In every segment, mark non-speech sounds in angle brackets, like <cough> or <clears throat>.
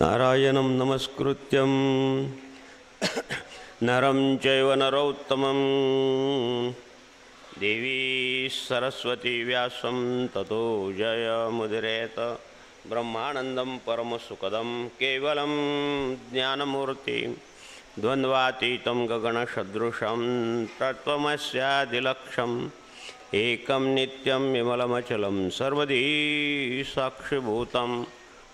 നാരായണം നമസ്കൃത്യം നരം ചൈവ നരോത്തമം देवी सरस्वती व्यासं ततो जयमुदिरेत ब्रह्मानन्दं परमसुखदं केवलं ज्ञानमूर्तिं। द्वन्द्वातीतं गगनसदृशं तत्त्वमस्यादिलक्षम्। एकं नित्यं विमलमचलं सर्वधी साक्षिभूतं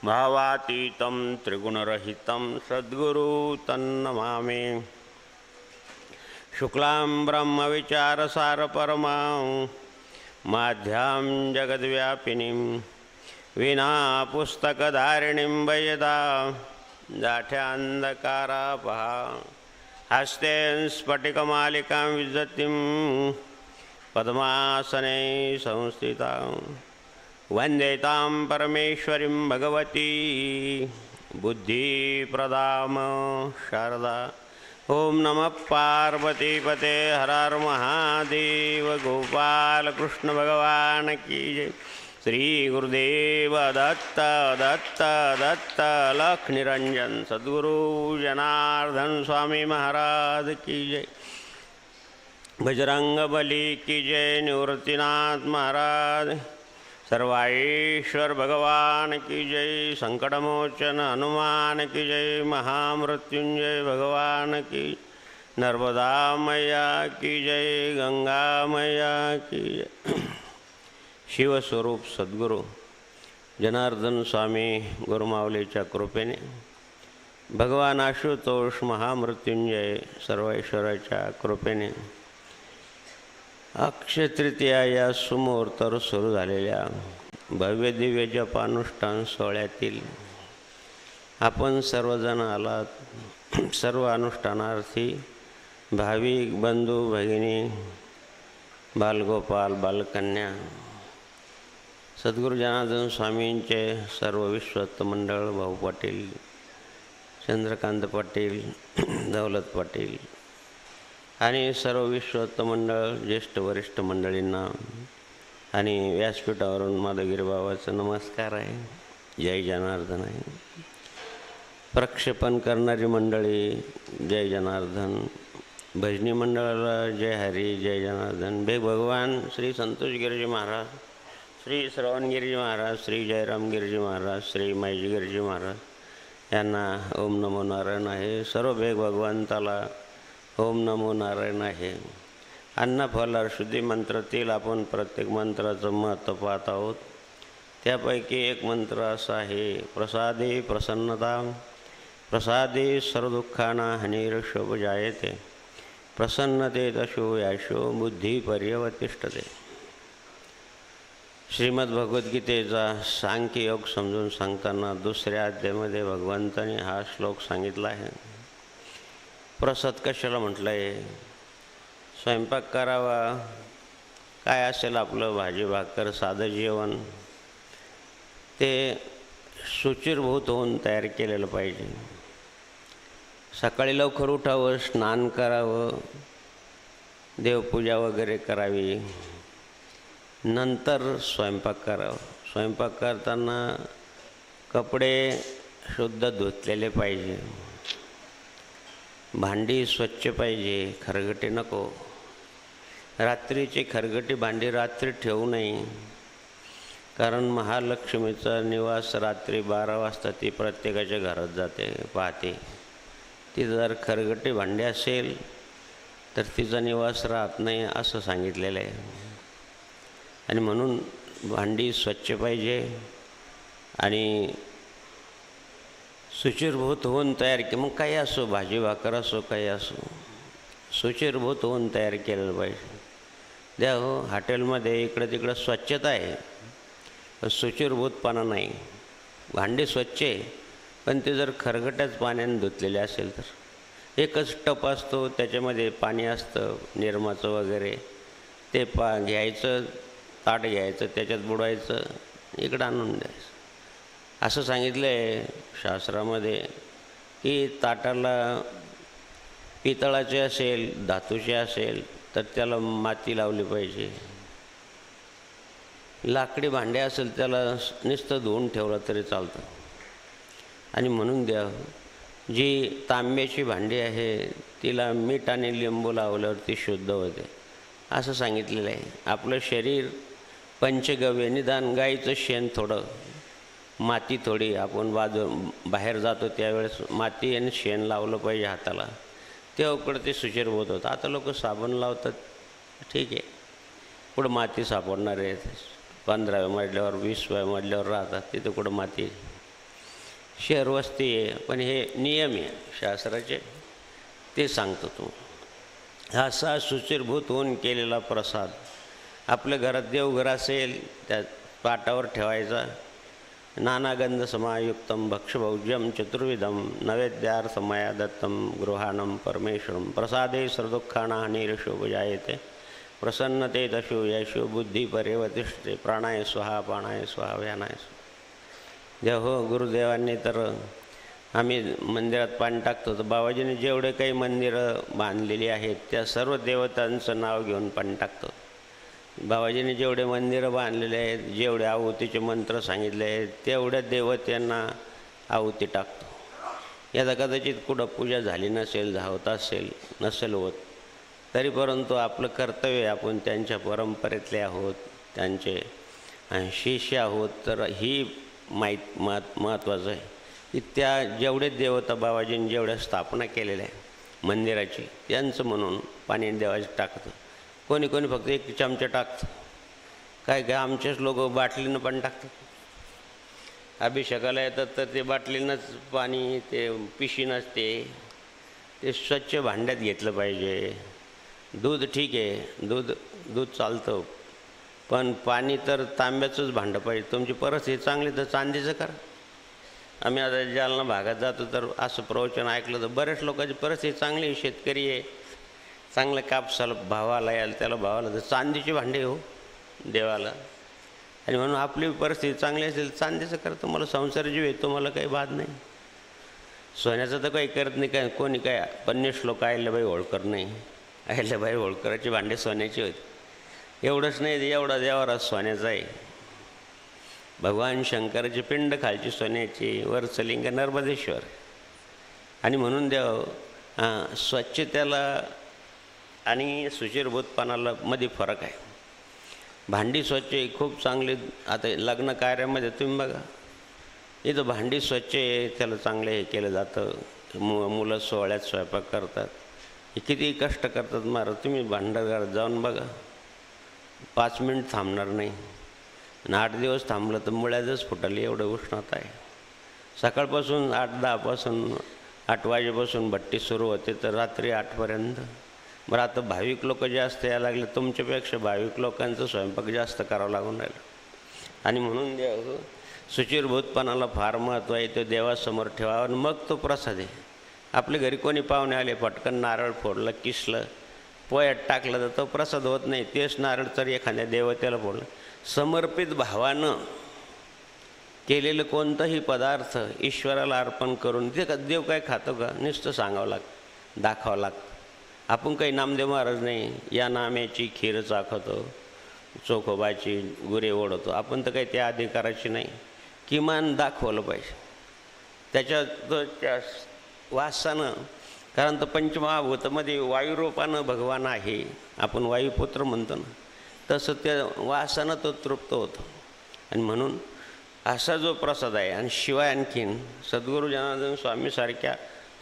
भावातीतं त्रिगुणरहितं सद्गुरु तन्नमामि। शुक्लां ब्रह्मविचारसारपरमां माध्यां जगद्व्यापिनीं विना पुस्तकधारिणीं वयदा जाठ्यान्धकारापहा हस्ते स्फटिकमालिकां विजतिं पद्मासने संस्थितां वन्दे तां परमेश्वरीं भगवती बुद्धिप्रदाम शारदा। ॐ नमः पार्वतीपते हरार महादेव गोपालकृष्णभगवान् की जय। श्री गुरुदेव दत्त दत्त दत्त लख निरंजन सद्गुरु जनार्दन स्वामी महाराज की जय। बजरंग बली की जय निवृत्तीनाथ महाराज। सर्वाईश्वर भगवान की जय संकटमोचन हनुमान की जय महामृत्युंजय भगवान की नर्मदा मैया की जय गंगा मैया की जय। शिवस्वरूप सद्गुरू जनार्दन स्वामी गुरुमावलीच्या कृपेने भगवान आशुतोष महामृत्युंजय सर्वेश्वराच्या कृपेने अक्षय तृतीया या सुमुहूर्तावर सुरू झालेल्या भव्य दिव्य जपानुष्ठान सोहळ्यातील आपण सर्वजण आलात. सर्व अनुष्ठानार्थी भाविक बंधू भगिनी बालगोपाल बालकन्या सद्गुरू जनार्दन स्वामींचे सर्व विश्वस्त मंडळ भाऊ पाटील चंद्रकांत पाटील दौलत पाटील आणि सर्व विश्वस्त मंडळ ज्येष्ठ वरिष्ठ मंडळींना आणि व्यासपीठावरून माधवगिरी बाबाचं नमस्कार आहे. जय जनार्दन आहे. प्रक्षेपण करणारी मंडळी जय जनार्दन. भजनी मंडळाला जय हरी जय जनार्दन. भे भगवान श्री संतोष गिरजी महाराज श्री श्रवणगिरीजी महाराज श्री जयराम गिरजी महाराज श्री माईजी गिरजी महाराज यांना ओम नमो नारायण आहे. सर्व भेग भगवंताला ओम नमो नारायण आहे अन्न फल शुद्धी मंत्रातील आपण प्रत्येक मंत्राचं महत्त्व पाहत आहोत. त्यापैकी एक मंत्र असा आहे प्रसादे प्रसन्नता. प्रसादे सर्वदुःखाना हनीर शोभ जायते प्रसन्नते दशो याशो बुद्धी पर्यवतिष्ठते. श्रीमद भगवद्गीतेचा सांख्य योग समजून सांगताना दुसऱ्या अध्यायामध्ये भगवंताने हा श्लोक सांगितला आहे. प्रसाद कशाला म्हटलं आहे स्वयंपाक करावा. काय असेल आपलं भाजी भाकर साधं जेवण? ते सुचिरभूत होऊन तयार केलेलं पाहिजे. सकाळी लवकर उठावं स्नान करावं देवपूजा वगैरे करावी. नंतर स्वयंपाक करावं. स्वयंपाक करताना कपडे शुद्ध धुतलेले पाहिजे. भांडी स्वच्छ पाहिजे खरगटे नको. रात्रीची खरगटी भांडी रात्री ठेवू नये. कारण महालक्ष्मीचा निवास रात्री बारा वाजता ती प्रत्येकाच्या घरात जाते पाहते. ती जर खरगटी भांडी असेल तर तिचा निवास राहत नाही असं सांगितलेलं आहे. आणि म्हणून भांडी स्वच्छ पाहिजे आणि सुचिरभूत होऊन तयार के मग काही असो भाजी भाकर असो काही असो. सुचिरभूत होऊन तयार केलेलं पाहिजे. द्या हो हॉटेलमध्ये इकडं तिकडं स्वच्छता आहे. पण सुचिरभूतपणा नाही. भांडी स्वच्छ आहे पण ते जर खरगट्याच पाण्याने धुतलेले असेल तर. एकच टप असतो त्याच्यामध्ये पाणी असतं निरमाचं वगैरे. ते पा घ्यायचं ताट घ्यायचं त्याच्यात बुडवायचं इकडं आणून द्या. असं सांगितलं आहे शास्त्रामध्ये की ताटाला पितळाचे असेल धातूचे असेल तर त्याला माती लावली पाहिजे. लाकडी भांडे असेल त्याला नुसतं धुवून ठेवलं तरी चालतं. आणि म्हणून द्या जी तांब्याची भांडी आहे तिला मीठ आणि लिंबू लावल्यावर ती शुद्ध होते. असं सांगितलेलं आहे. आपलं शरीर पंचगव्य निदान गाईचं शेण थोडं माती थोडी आपण बाजू बाहेर जातो त्यावेळेस माती आणि शेण लावलं पाहिजे हाताला. तेव्हा ते सुचिरभूत होतं आता लोक साबण लावतात ठीक आहे. कुठं माती सापडणार आहे? पंधराव्या मजल्यावर वीसव्या मजल्यावर राहतात तिथं कुठं माती शहर वस्ती आहे पण हे नियम आहे शास्त्राचे. ते सांगतो तू हा असा सुचिरभूत होऊन केलेला प्रसाद. आपल्या घरात देवघर असेल त्या पाटावर ठेवायचा. नानागंध समायुक्तम भक्षभौज्यम चतुर्विधम नैवेद्यार्थमया दत्तम गृहाणम परमेश्वरम प्रसादे सर्दुःखाना निरशोपजायते प्रसन्नते दशो यशो बुद्धी परेवतिष्ठते प्राणाय स्वहा पाणाय स्वहा व्यानाय स्वाहा। हो गुरुदेवांनी तर आम्ही मंदिरात पाणी टाकतो तर बाबाजीने जेवढे काही मंदिरं बांधलेली आहेत त्या सर्व देवतांचं नाव घेऊन पाणी टाकतो. बाबाजीने जेवढे मंदिरं बांधलेले आहेत जेवढे आहुतीचे मंत्र सांगितले आहेत तेवढ्या देवतांना आहुती टाकतो. याचा कदाचित कुठं पूजा झाली नसेल धावत असेल नसेल होत तरी परंतु आपलं कर्तव्य आपण त्यांच्या परंपरेतले आहोत त्यांचे शिष्य आहोत तर ही माहीत महत् महत्त्वाचं आहे. की त्या जेवढे देवता बाबाजींनी जेवढ्या स्थापना केलेल्या आहे मंदिराची त्यांचं म्हणून पाणी देवाचे टाकतं. कोणी कोणी फक्त एक चमचे टाकतं. काय काय आमचेच लोक बाटलीनं पण टाकतात. अभिषेकाला येतात तर ते बाटलीनंच पाणी ते पिशी नसते ते स्वच्छ भांड्यात घेतलं पाहिजे. दूध ठीक आहे दूध दूध चालतं. पण पाणी तर तांब्याचंच भांडं पाहिजे. तुमची परिस्थिती चांगली तर चांदीचं करा. आम्ही आता जालना भागात जातो तर असं प्रवचन ऐकलं तर बऱ्याच लोकांची परिस्थिती चांगली आहे शेतकरी आहे. चांगलं कापसाला भावाला यायला त्याला भावाला तर चांदीचे भांडे हो देवाला. आणि म्हणून आपली परिस्थिती चांगली असेल चांदीचं करत तुम्हाला संसार जीव आहे तुम्हाला काही बाद नाही. सोन्याचं तर काही करत नाही काय कोणी काय पन्ने श्लोक अहिल्याबाई होळकर नाही. अहिल्याबाई होळकराची भांडे सोन्याची होती. एवढंच नाही एवढा देवारा सोन्याचा आहे. भगवान शंकराची पिंड खालची सोन्याची वरचं लिंग नर्मदेश्वर. आणि म्हणून देव हां स्वच्छतेला आणि सुचिरभूतपणाला मध्ये फरक आहे. भांडी स्वच्छ आहे खूप चांगली. आता लग्न कार्यामध्ये तुम्ही बघा. इथं भांडी स्वच्छ आहे त्याला चांगलं हे केलं जातं. मु मुलं सोहळ्यात स्वयंपाक करतात. हे किती कष्ट करतात मारा तुम्ही भांडारघरात जाऊन बघा. पाच मिनिट थांबणार नाही. आणि आठ दिवस थांबलं तर मुळ्यातच फुटली एवढं उष्णता आहे. सकाळपासून आठ दहापासून आठ वाजेपासून भट्टी सुरू होते तर रात्री आठपर्यंत बरं आता भाविक लोक जास्त यायला लागले तुमच्यापेक्षा भाविक लोकांचं स्वयंपाक जास्त करावं लागून राहिलं. आणि म्हणून देव हो, सुचिरभूतपणाला फार महत्त्व आहे तो देवासमोर ठेवावा आणि मग तो प्रसाद आहे. आपल्या घरी कोणी पाहुणे आले पटकन नारळ फोडलं किसलं पोयात टाकलं तर तो प्रसाद होत नाही. तेच नारळ तर एखाद्या देवतेला फोडलं. समर्पित भावानं केलेलं कोणताही पदार्थ ईश्वराला अर्पण करून ते का देव काय खातो का? नुसतं सांगावं लागतं दाखवावं लागतं. आपण काही नामदेव महाराज नाही. या नाम्याची खीर चाखवतो चोखोबाची गुरे ओढवतो आपण तर काही त्या अधिकाराची नाही. किमान दाखवलं पाहिजे. त्याच्यात त्या वासानं कारण तर पंचमहाभूतामध्ये वायुरूपानं भगवान आहे. आपण वायुपुत्र म्हणतो ना. तसं त्या वासानं तो तृप्त होतो. आणि म्हणून असा जो प्रसाद आहे आणि शिवाय आणखीन सद्गुरू जनार्दन स्वामीसारख्या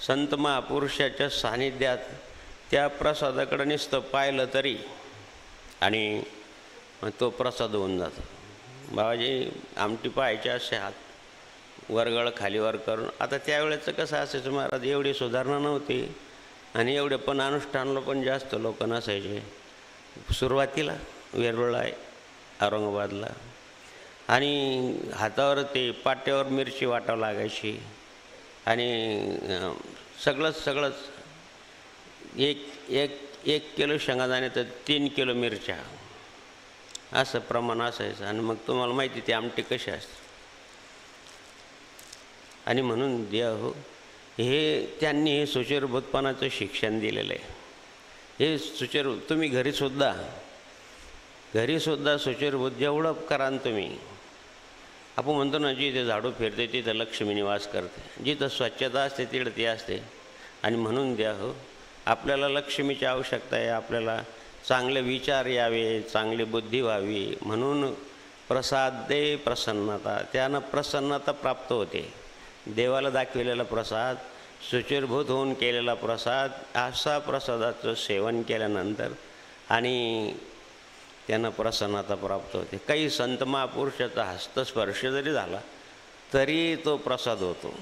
संत महापुरुषाच्या सानिध्यात त्या प्रसादाकडं नुसतं पाहिलं तरी आणि तो प्रसाद होऊन जातो. बाबाजी आमटी पाहायचे असे हात वरगळ खाली वर करून. आता त्यावेळेचं कसं असायचं महाराज एवढी सुधारणा नव्हती. आणि एवढे पण अनुष्ठानला पण जास्त लोक नसायचे. सुरुवातीला वेरूळला आहे औरंगाबादला. आणि हातावर ते पाट्यावर मिरची वाटावं लागायची. आणि सगळंच सगळंच. एक एक एक किलो शेंगादाणे तर तीन किलो मिरच्या. असं प्रमाण असायचं. आणि मग तुम्हाला माहिती ते आमटी कसे असते. आणि म्हणून द्या हो हे त्यांनी हे सुचिरभूतपणाचं शिक्षण दिलेलं आहे. हे सुचिर तुम्ही घरीसुद्धा घरीसुद्धा सुचिरभूत जेवढं कराल तुम्ही आपण म्हणतो ना जिथे झाडू फिरते तिथं लक्ष्मी निवास करते. जिथं स्वच्छता असते तिथं ती असते. आणि म्हणून द्या हो आपल्याला लक्ष्मीची आवश्यकता आहे आपल्याला चांगले विचार यावे चांगली बुद्धी व्हावी. म्हणून प्रसाद दे प्रसन्नता. त्यानं प्रसन्नता प्राप्त होते. देवाला दाखविलेला प्रसाद सुचिरभूत होऊन केलेला प्रसाद असा प्रसादाचं सेवन केल्यानंतर आणि त्यांना प्रसन्नता प्राप्त होते. काही संत महापुरुषाचा हस्तस्पर्श जरी झाला तरी तो प्रसाद होतो.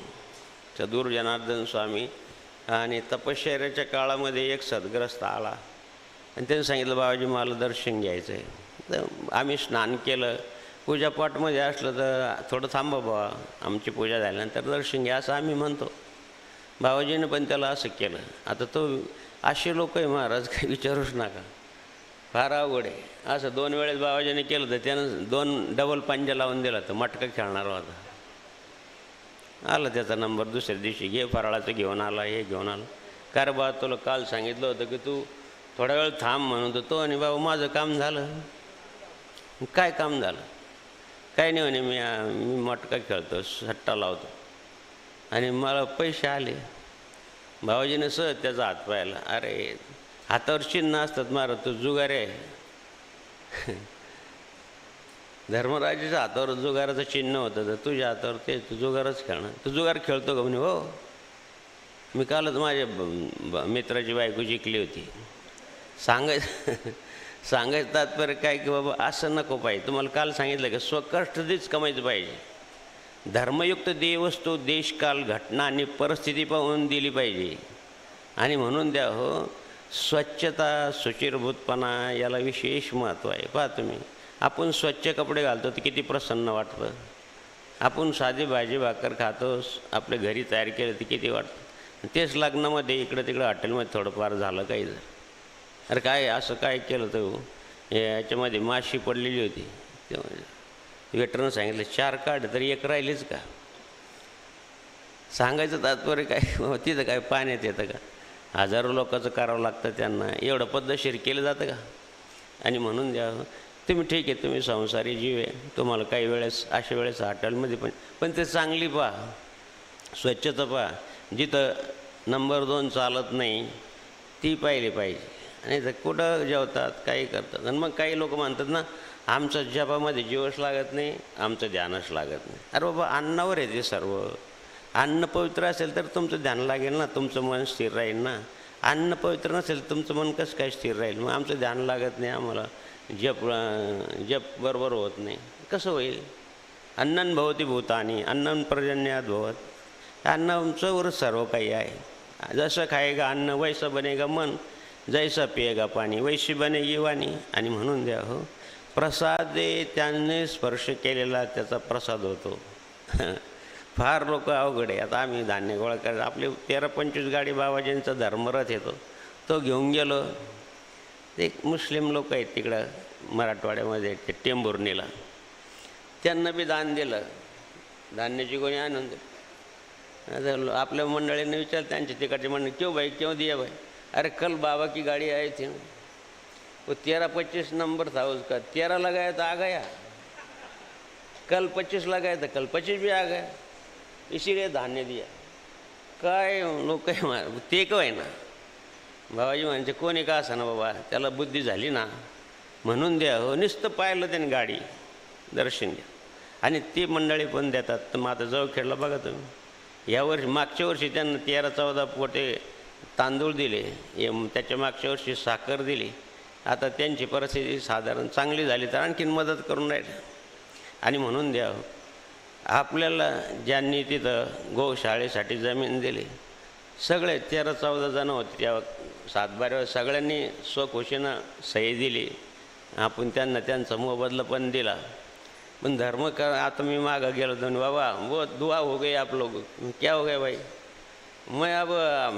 चतुर जनार्दन स्वामी आणि तपश्चर्याच्या काळामध्ये एक सद्ग्रस्त आला. आणि त्यांनी सांगितलं बाबाजी मला दर्शन घ्यायचं आहे तर आम्ही स्नान केलं. पूजापाठमध्ये असलं तर थोडं थांबा बाबा आमची पूजा झाल्यानंतर दर्शन घ्या असं आम्ही म्हणतो. बाबाजीनं पण त्याला असं केलं. आता तो असे लोक आहे महाराज काही विचारूच नका. फार अवघड आहे. असं दोन वेळेस बाबाजीने केलं तर त्यानं दोन डबल पांजे लावून दिला. तर मटका खेळणार होता. आला त्याचा नंबर दुसऱ्या दिवशी. घे फराळाचं घेऊन आला हे घेऊन आला. का रे बा तुला काल सांगितलं होतं की तू थोडा वेळ थांब म्हणून तो आणि बाबा माझं काम झालं. काय काम झालं? काय नाही म्हणे मी मी मटका खेळतो सट्टा लावतो. आणि मला पैसे आले. भावाजीने सहज त्याचा हात पाहिला. अरे हातावर चिन्ह असतात मारा तू जुगारे आहे. धर्मराजाच्या हातावर जुगाराचं चिन्ह होतं तर तुझ्या हातावर ते तू जुगारच खेळणार. तू जुगार खेळतो का म्हणे? हो. मी कालच माझ्या ब- ब- मित्राची बायको जिंकली होती. सांगायचं <laughs> सांगायचं तात्पर्य काय की बाबा असं नको पाहिजे. तुम्हाला काल सांगितलं की स्वकष्ट कमायचं पाहिजे. धर्मयुक्त देवस्तू देशकाल घटना आणि परिस्थिती पाहून दिली पाहिजे. आणि म्हणून द्या हो स्वच्छता सुचिरभूतपणा याला विशेष महत्त्व आहे. पहा तुम्ही. आपण स्वच्छ कपडे घालतो तर किती प्रसन्न वाटतं. आपण साधी भाजी भाकर खातोस आपल्या घरी तयार केलं तर किती वाटतं. तेच लग्नामध्ये इकडं तिकडं हॉटेलमध्ये थोडंफार झालं काही जर. अरे काय असं काय केलं तर याच्यामध्ये माशी पडलेली होती. तेव्हा म्हणजे वेटरनं सांगितलं चार काढ तरी एक राहिलीच का? सांगायचं तात्पर्य काय? <laughs> तिथं काय पाण्यात येतं का? हजारो लोकांचं करावं लागतं त्यांना. एवढं पद्धतशीर केलं जातं का? आणि म्हणून द्या तुम्ही ठीक आहे तुम्ही संसारी जीव आहे. तुम्हाला काही वेळेस अशा वेळेस हॉटेलमध्ये पण पण ते चांगली पहा. स्वच्छता पहा. जिथं नंबर दोन चालत नाही ती पाहिली पाहिजे. आणि जर कुठं जेवतात काही करतात. आणि मग काही लोक म्हणतात ना आमचं जपामध्ये जीवच लागत नाही आमचं ध्यानच लागत नाही. अरे बाबा अन्नावर आहे ते सर्व. अन्न पवित्र असेल तर तुमचं ध्यान लागेल ना तुमचं मन स्थिर राहील ना. अन्न पवित्र नसेल तुमचं मन कसं काय स्थिर राहील? मग आमचं ध्यान लागत नाही आम्हाला. जप जप बरोबर होत नाही. कसं होईल? अन्नन भवती भूतानी अन्नन पर्जन्यात भवत. अन्नाचं सर्व काही आहे. जसं खायगा अन्न वैसं बनेगा मन जैसा पियेगा पाणी वैशी बनेगी वाणी आणि म्हणून द्या हो प्रसाद त्यांनी त्याने स्पर्श केलेला त्याचा प्रसाद होतो. <laughs> फार लोक अवघड आहे. आता आम्ही धान्य गोळा करायचं आपली तेरा पंचवीस गाडी बाबाजींचा धर्मरथ येतो तो घेऊन गेलो. ते एक मुस्लिम लोक आहेत तिकडं मराठवाड्यामध्ये ते टेंभुर्णीला. त्यांना बी दान दिलं. धान्याची कोणी आणून दिलं. आपल्या मंडळीने विचार त्यांच्या तिकडचे मंडळी क्यों भाई क्यों दिया भाई? अरे कल बाबा की गाड़ी आहे थी ना. वो तेरह पच्चीस नंबर था उसका। तेरह लगाया तो आ गया। कल पच्चीस लगाया तो कल पच्चीस भी आ गया। इसीलिए धान्य दिया. काय लोक आहे ते काय ना. बाबाजी म्हणजे कोणी का असा ना बाबा? त्याला बुद्धी झाली ना. म्हणून द्या हो नुसतं पाहिलं त्याने गाडी. दर्शन घ्या. आणि ती मंडळी पण देतात. तर मग आता जवळ खेळला बघा तुम्ही. यावर्षी मागच्या वर्षी त्यांना तेरा चौदा पोटे तांदूळ दिले. त्याच्या मागच्या वर्षी साखर दिली. आता त्यांची परिस्थिती साधारण चांगली झाली तर आणखीन मदत करून राहील. आणि म्हणून द्या हो, आपल्याला ज्यांनी तिथं गोशाळेसाठी जमीन दिली सगळे तेरा चौदा जण होते. त्या सातबाऱ्यावर सगळ्यांनी स्वखुशीनं सही दिली. आपण त्यांना त्यांचा मोबदला पण दिला. पण धर्म का आता मी मागं गेलो दोन बाबा वो दुआ हो गई आप लोग क्या हो गया भाई? मैं अब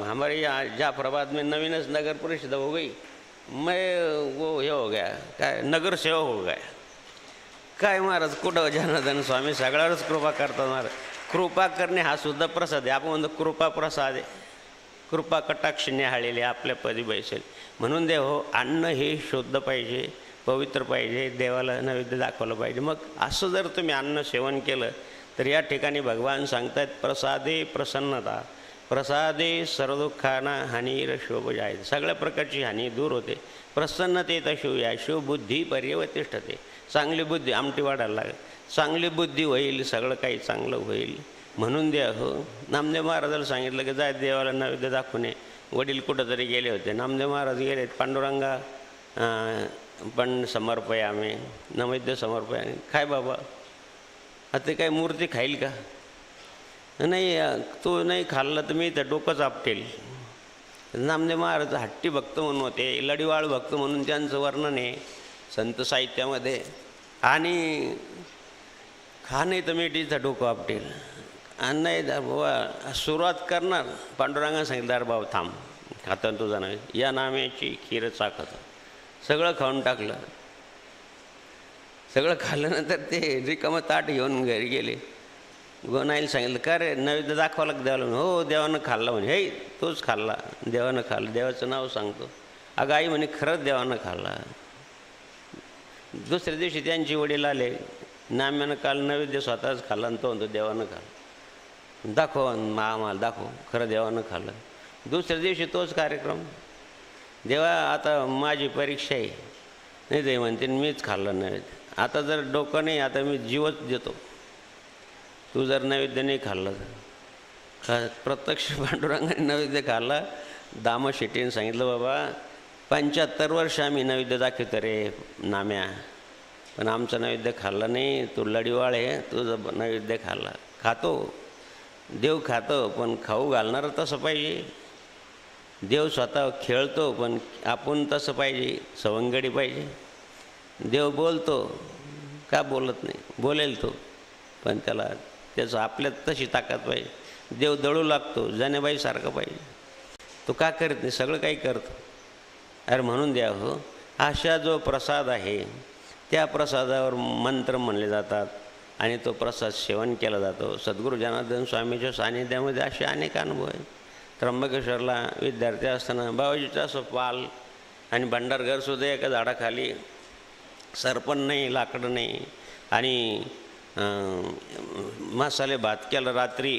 हमारे यहाँ जाफराबाद में नवीनस नगर परिषद हो गई. मैं वो हे हो गया काय नगर सेवा हो गया. काय महाराज कुठं जनार्दन स्वामी? सगळ्यावरच कृपा करतात महाराज. कृपा करणे हा सुद्धा प्रसाद आहे. आपण म्हणतो कृपा प्रसाद आहे. कृपा कटाक्ष निहाळलेले आपल्या पदी बैसेल. म्हणून देव हो अन्न हे शुद्ध पाहिजे पवित्र पाहिजे देवाला नैवेद्य दाखवलं पाहिजे. मग असं जर तुम्ही अन्न सेवन केलं तर या ठिकाणी भगवान सांगतात प्रसादे प्रसन्नता प्रसादे सर्वदुःखाना हानीर शोभ जाय सगळ्या प्रकारची हानी दूर होते. प्रसन्नतेत शिव या शिवबुद्धी पर्यवतिष्ठते. चांगली बुद्धी आमटी वाढायला लागेल. चांगली बुद्धी होईल सगळं काही चांगलं होईल. म्हणून द्या हो नामदेव महाराजाला सांगितलं की जाय देवाला नैवेद्य दाखवून ये वडील कुठंतरी गेले होते. नामदेव महाराज गेले पांडुरंगा पण समर्पय आम्ही. नैवेद्य समर्पय काय बाबा? आता ते काय मूर्ती खाईल का? नाही तो नाही खाल्ला तर मी तर डोकंच आपटेल नामदेव महाराज हट्टी भक्त म्हणून होते. लढीवाळ भक्त म्हणून त्यांचं वर्णन आहे संत साहित्यामध्ये. आणि खा नाही तर मी तिथं डोकं आपटेल. आणि नाही दा बाबा सुरुवात करणार. पांडुरंगाने सांगितलं अरे बाबा थांब खातं तुझा नाही या नाम्याची खीर चाकत सगळं खाऊन टाकलं. सगळं खाल्ल्यानंतर ते रिकामं ताट घेऊन घरी गेले. गोनाईला सांगितलं का रे नैवेद्य दाखवा लागतं देवाला हो देवानं खाल्ला म्हणे. हे तोच खाल्ला. देवानं खाल्लं. देवाचं नाव सांगतो. अगं आई म्हणे खरंच देवानं खाल्ला. दुसऱ्या दिवशी त्यांचे वडील आले. नाम्यानं काल नैवेद्य स्वतःच खाल्ला आणि तो म्हणतो देवानं खाल्ला. दाखव मा आम्हाला दाखव. खरं देवानं खाल्लं. दुसऱ्या दिवशी तोच कार्यक्रम. देवा आता माझी परीक्षा आहे. नाही ते म्हणते मीच खाल्लं नैवेद्य आता जर डोकं नाही आता मी जीवच देतो. तू जर नैवेद्य नाही खाल्लं तर. खा प्रत्यक्ष पांडुरंगाने नैवेद्य खाल्ला. दामा शेट्टीने सांगितलं बाबा पंच्याहत्तर वर्ष आम्ही नैवेद्य दाखवतो रे नाम्या. पण आमचं नैवेद्य खाल्लं नाही. तू लढीवाळ आहे तुझं नैवेद्य खाल्ला. खातो. देव खातो पण खाऊ घालणारं तसं पाहिजे. देव स्वतः खेळतो पण आपण तसं पाहिजे सवंगडी पाहिजे. देव बोलतो का बोलत नाही? बोलेल तो पण त्याला त्याचं आपल्यात तशी ताकद पाहिजे. देव दळू लागतो जनेबाईसारखं पाहिजे. तो का करत नाही? सगळं काही करतो. अरे म्हणून द्या हो. अशा जो प्रसाद आहे त्या प्रसादावर मंत्र म्हणले जातात. आणि तो प्रसाद सेवन केला जातो. सद्गुरू जनार्दन स्वामीच्या सानिध्यामध्ये असे अनेक अनुभव आहेत. त्र्यंबकेश्वरला विद्यार्थी असताना बाबाजीचा असं पाल आणि भंडारघरसुद्धा एका झाडाखाली सरपण नाही लाकडं नाही. आणि मसाले भात केला रात्री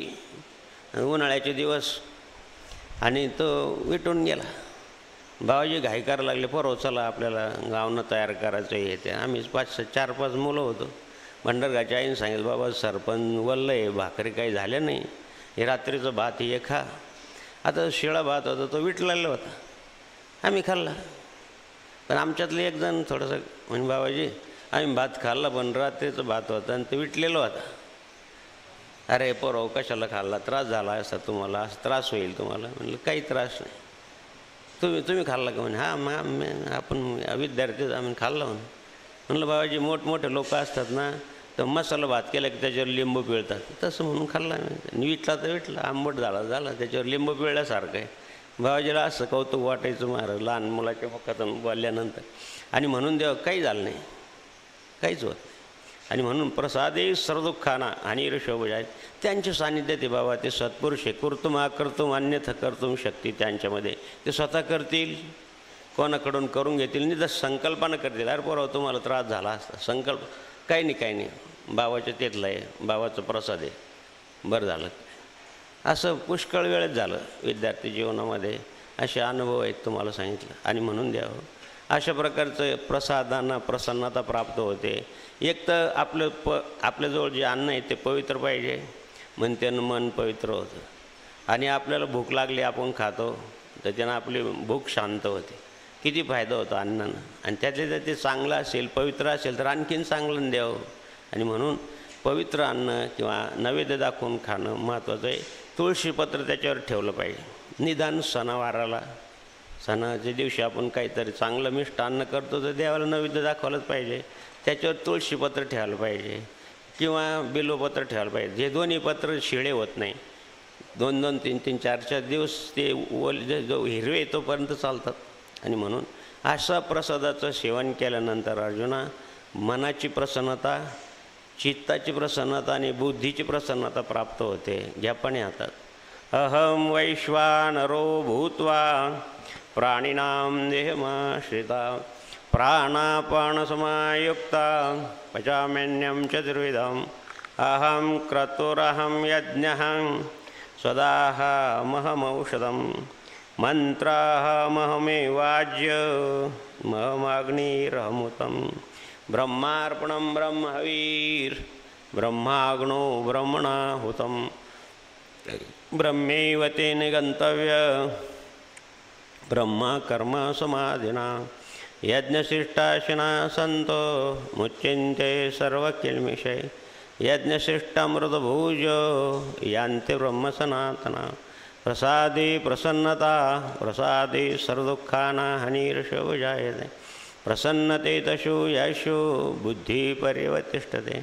उन्हाळ्याचे दिवस. आणि तो विटून गेला. बाबाजी घाई करायला लागले परवा चला आपल्याला गावनं तयार करायचं हे ते आम्ही पाच चार पाच मुलं होतो. भंडारगाच्या आईने सांगितलं बाबा सरपण वल्लं आहे भाकरी काही झाल्या नाही. हे रात्रीचं भात हे खा. आता शिळा भात होता तो विटलेला होता. आम्ही खाल्ला. पण आमच्यातलं एक जण थोडंसं म्हणजे बाबाजी आम्ही भात खाल्ला पण रात्रीचं भात होता आणि ते विटलेलं होता. अरे पोरव कशाला खाल्ला? त्रास झाला असा तुम्हाला? असं त्रास होईल तुम्हाला? म्हणलं काही त्रास नाही. तुम्ही तुम्ही खाल्ला का? म्हणे हां मग आपण विद्यार्थी आम्ही खाल्ला. म्हणून म्हणलं बाबाजी मोठमोठे लोक असतात ना तर मसाला भात केला की त्याच्यावर लिंबू पिळतात. तसं म्हणून खाल्ला मी. विटला तर विटला. आंबट झाला झाला. त्याच्यावर लिंबू पिळल्यासारखं आहे. बाबाजीला असं कौतुक वाटायचं महाराज लहान मुलाच्या मुखातून बोलल्यानंतर. आणि म्हणून देवा काही झालं नाही. काहीच होत आणि म्हणून प्रसादे खाना आणि ऋषभ आहेत. त्यांचे सान्निध्य ते बाबा ते सत्पुरुष आहे. कुर्तुम आकर्तुम अन्यथ कर्तुम शक्ती त्यांच्यामध्ये. ते स्वतः करतील. कोणाकडून करून घेतील? नाही जर संकल्पना करतील. अरे पोराव तुम्हाला त्रास झाला असता. संकल्प काही नाही काही नाही. बाबाच्या तेतलं आहे बाबाचा प्रसाद आहे. बरं झालं. असं पुष्कळ वेळेत झालं विद्यार्थी जीवनामध्ये. असे अनुभव आहेत तुम्हाला सांगितलं. आणि म्हणून द्यावं हो. अशा प्रकारचं प्रसादांना प्रसन्नता प्राप्त होते. एक तर आपलं प आपल्याजवळ जे अन्न आहे ते पवित्र पाहिजे. म्हणत्यानं मन पवित्र होतं. आणि आपल्याला भूक लागली आपण खातो तर त्यानं आपली भूक शांत होते. किती फायदा होतो अन्नानं? आणि त्यातले जर ते चांगलं असेल पवित्र असेल तर आणखीन चांगलं द्यावं. आणि म्हणून पवित्र अन्न किंवा नैवेद्य दाखवून खाणं महत्त्वाचं आहे. तुळशीपत्र त्याच्यावर ठेवलं पाहिजे. निदान सणावाराला सणाच्या दिवशी आपण काहीतरी चांगलं मिष्ट अन्न करतो तर देवाला नैवेद्य दाखवलंच पाहिजे. त्याच्यावर तुळशीपत्र ठेवायला पाहिजे. किंवा बिलोपत्र ठेवायला पाहिजे. जे दोन्ही पत्र शिळे होत नाही. दोन दोन तीन तीन चार चार दिवस ते ओल जे जो हिरवे तोपर्यंत चालतात. आणि म्हणून अशा प्रसादाचं सेवन केल्यानंतर अर्जुना मनाची प्रसन्नता चित्ताची प्रसन्नता आणि बुद्धीची प्रसन्नता प्राप्त होते. ज्ञापने हातात. अहम वैश्वानरो भूत्वा प्राणिनां देहमाश्रिता प्राणापानसमायुक्ता पचाम्यन्यं चतुर्विधम। अहं क्रतुरहं यज्ञः स्वदाहमहमौषधं मन्त्राहमहमेवाज्य महमाग्निरहमुतं ब्रह्मार्पणं ब्रह्मवीर् ब्रह्माग्नो ब्रह्मणाहुतं ब्रह्मैव तेन गन्तव्य ब्रह्मकर्म समाधिना। यज्ञशिष्टाशिना सन्तो मुच्यन्ते सर्वकिल्मिषे। यज्ञशिष्टामृतभूज यान्ति ब्रह्मसनातना प्रसादे प्रसन्नता प्रसादे सर्वदुःखाना हनिर्षो जायते। प्रसन्नते तशु यशो बुद्धिपर्यवतिष्ठते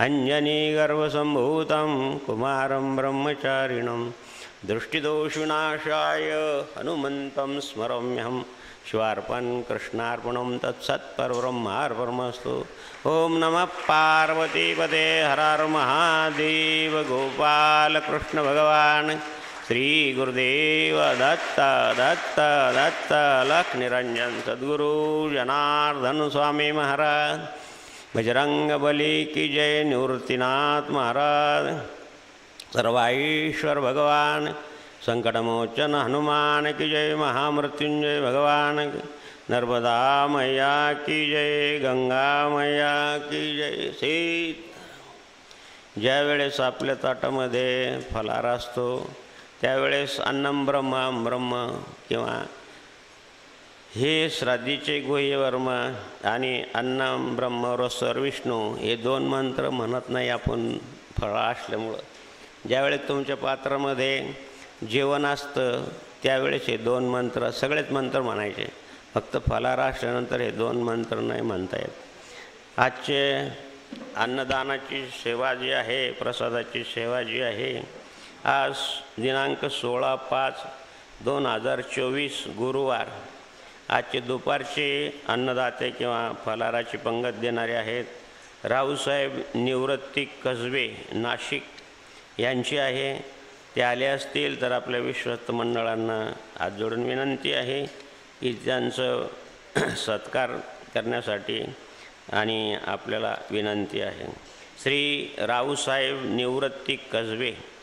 अञ्जनी गर्वसम्भूतं कुमारं ब्रह्मचारिणं। दृष्टिदोषुनाशाय हनुमन्तं स्मरम्यहं। शिवार्पण कृष्णार्पणं तत्सत्परब्रह्मार्पणमस्तु। ॐ नमः पार्वतीपते हरार महादेव गोपालकृष्ण श्री गुरुदेव दत्त दत्त दत्त, लख निरंजन सद्गुरु जनार्दन स्वामी महाराज। बजरंग बली की जय निवृत्तीनाथ महाराज। सर्वाईश्वर भगवान, संकटमोचन हनुमान की जय, महामृत्युंजय भगवान की, नर्मदा मैया की जय, गंगा मैया की जय, सीत। ज्या वेळेस आपल्या ताटामध्ये फलार त्यावेळेस अन्नम ब्रह्म ब्रह्म किंवा हे श्राद्धीचे गुह्यवर्म आणि अन्नम ब्रह्म रसर विष्णू हे दोन मंत्र म्हणत नाही आपण फळा असल्यामुळं. ज्यावेळेस तुमच्या पात्रामध्ये जेवण असतं त्यावेळेस हे दोन मंत्र सगळेच मंत्र म्हणायचे. फक्त फलार असल्यानंतर हे दोन मंत्र नाही म्हणता येत. आजचे अन्नदानाची सेवा जी आहे प्रसादाची सेवा जी आहे आज दिनांक सोळा पाच दोन हजार चोवीस गुरुवार. आजचे दुपारचे अन्नदाते किंवा फलाराची पंगत देणारे आहेत रावसाहेब निवृत्ती कसबे नाशिक. यांची आहे. ते आले असतील तर आपल्या विश्वस्त मंडळांना हात जोडून विनंती आहे की त्यांचं <clears throat> सत्कार करण्यासाठी आणि आपल्याला विनंती आहे. श्री रावसाहेब निवृत्ती कसबे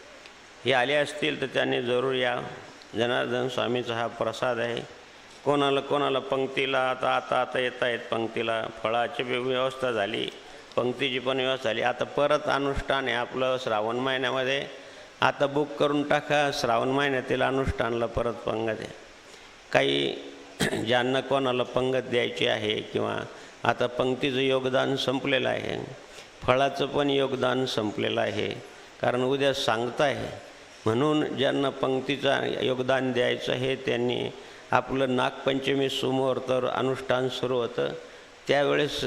हे आले असतील तर त्यांनी जरूर या. जनार्दन स्वामीचा हा प्रसाद आहे. कोणाला कोणाला पंक्तीला आता आता आता येत आहेत पंक्तीला. फळाची व्यवस्था झाली. पंक्तीची पण व्यवस्था झाली. आता परत अनुष्ठान आहे आपलं श्रावण महिन्यामध्ये. आता बुक करून टाका. श्रावण महिन्यातील अनुष्ठानला परत पंगत आहे. काही <clears throat> ज्यांना कोणाला पंगत द्यायची आहे किंवा आता पंक्तीचं योगदान संपलेलं आहे. फळाचं पण योगदान संपलेलं आहे. कारण उद्या सांगताय. म्हणून ज्यांना पंक्तीचा योगदान द्यायचं हे त्यांनी आपलं नागपंचमी समोर तर अनुष्ठान सुरू होतं. त्यावेळेस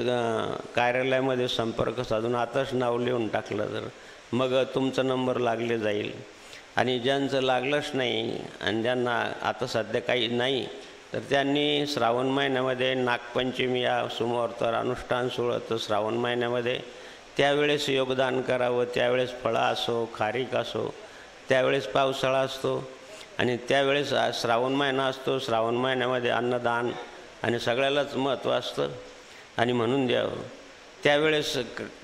कार्यालयामध्ये संपर्क साधून आताच नाव लिहून टाकलं तर मग तुमचा नंबर लागले जाईल. आणि ज्यांचं लागलंच नाही आणि ज्यांना आता सध्या काही नाही तर त्यांनी श्रावण महिन्यामध्ये नागपंचमी या समोर तर अनुष्ठान सुरू होतं श्रावण महिन्यामध्ये. त्यावेळेस योगदान करावं त्यावेळेस फळं असो खारीक असो त्यावेळेस पावसाळा असतो आणि त्यावेळेस श्रावण महिना असतो. श्रावण महिन्यामध्ये अन्नदान आणि सगळ्यालाच महत्त्व असतं. आणि म्हणून द्यावं त्यावेळेस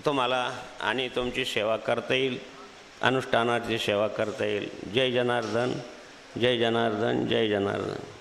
तुम्हाला आणि तुमची सेवा करता येईल. अनुष्ठानाची सेवा करता येईल. जय जनार्दन जय जनार्दन जय जनार्दन.